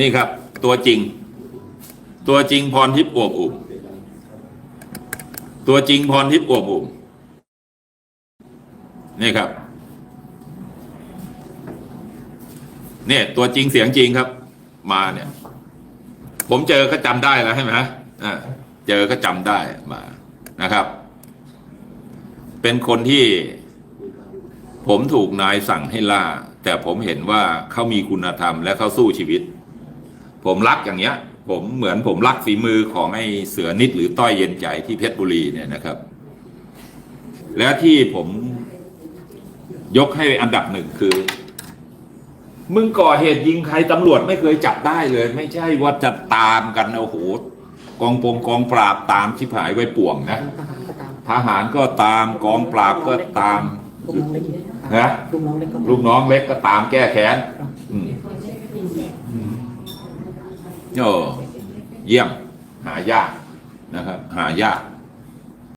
นี่ครับ ตัวจริง ตัวจริงพรทิพย์อวบอุ่มตัวจริงพรทิพย์อวบอุ่มนี่ครับเนี่ยตัวจริงเสียงจริงครับ มาเนี่ย ผมเจอก็จำได้แล้วใช่ไหมฮะเจอก็จำได้มานะครับ เป็นคนที่ผมถูกนายสั่งให้ล่า แต่ผมเห็นว่าเขามีคุณธรรมและเขาสู้ชีวิต ผมรักอย่างเงี้ย ผมเหมือนผมรักฝีมือของไอ้เสือนิดหรือต้อยเย็นใจที่เพชรบุรีเนี่ยนะครับ และที่ผมยกให้อันดับหนึ่งคือ มึงก่อเหตุยิงใครตำรวจไม่เคยจับได้เลย ไม่ใช่ว่าจะตามกันโอ้โหกองปงกองปราบตามชิบหายไว้ป่วงนะทหารก็ตามทหารก็ตามกองปราบก็ตามลูกน้องเล็กนะลูกน้องเล็กก็ลูกน้องเล็กก็ตามแก้แค้นอืม โอ้เยี่ยมหายากนะครับ หายาก